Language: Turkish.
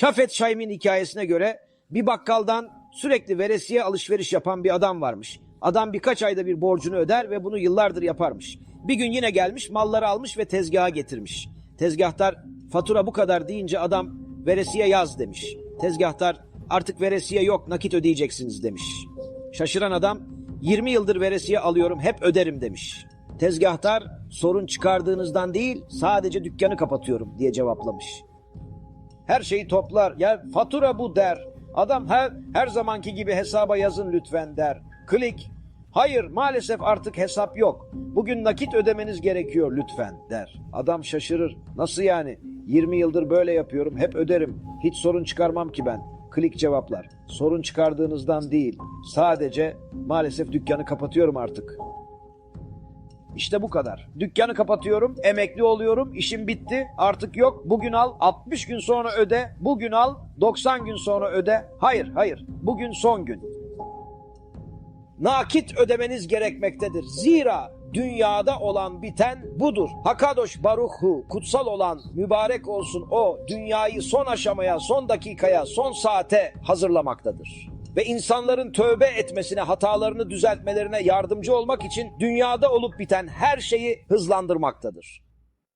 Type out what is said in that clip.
Şafet Şaim'in hikayesine göre bir bakkaldan sürekli veresiye alışveriş yapan bir adam varmış. Adam birkaç ayda bir borcunu öder ve bunu yıllardır yaparmış. Bir gün yine gelmiş malları almış ve tezgaha getirmiş. Tezgahtar fatura bu kadar deyince adam veresiye yaz demiş. Tezgahtar artık veresiye yok nakit ödeyeceksiniz demiş. Şaşıran adam 20 yıldır veresiye alıyorum hep öderim demiş. Tezgahtar sorun çıkardığınızdan değil sadece dükkanı kapatıyorum diye cevaplamış. Her şeyi toplar. Ya fatura bu der. Adam her, her zamanki gibi hesaba yazın lütfen der. Klik. Hayır maalesef artık hesap yok. Bugün nakit ödemeniz gerekiyor lütfen der. Adam şaşırır. Nasıl yani? 20 yıldır böyle yapıyorum. Hep öderim. Hiç sorun çıkarmam ki ben. Klik cevaplar. Sorun çıkardığınızdan değil. Sadece maalesef dükkanı kapatıyorum artık. İşte bu kadar. Dükkanı kapatıyorum, emekli oluyorum, işim bitti, artık yok. Bugün al, 60 gün sonra öde. Bugün al, 90 gün sonra öde. Hayır, hayır. Bugün son gün. Nakit ödemeniz gerekmektedir. Zira dünyada olan biten budur. Hakadosh Baruchu kutsal olan mübarek olsun o dünyayı son aşamaya, son dakikaya, son saate hazırlamaktadır. Ve insanların tövbe etmesine, hatalarını düzeltmelerine yardımcı olmak için dünyada olup biten her şeyi hızlandırmaktadır.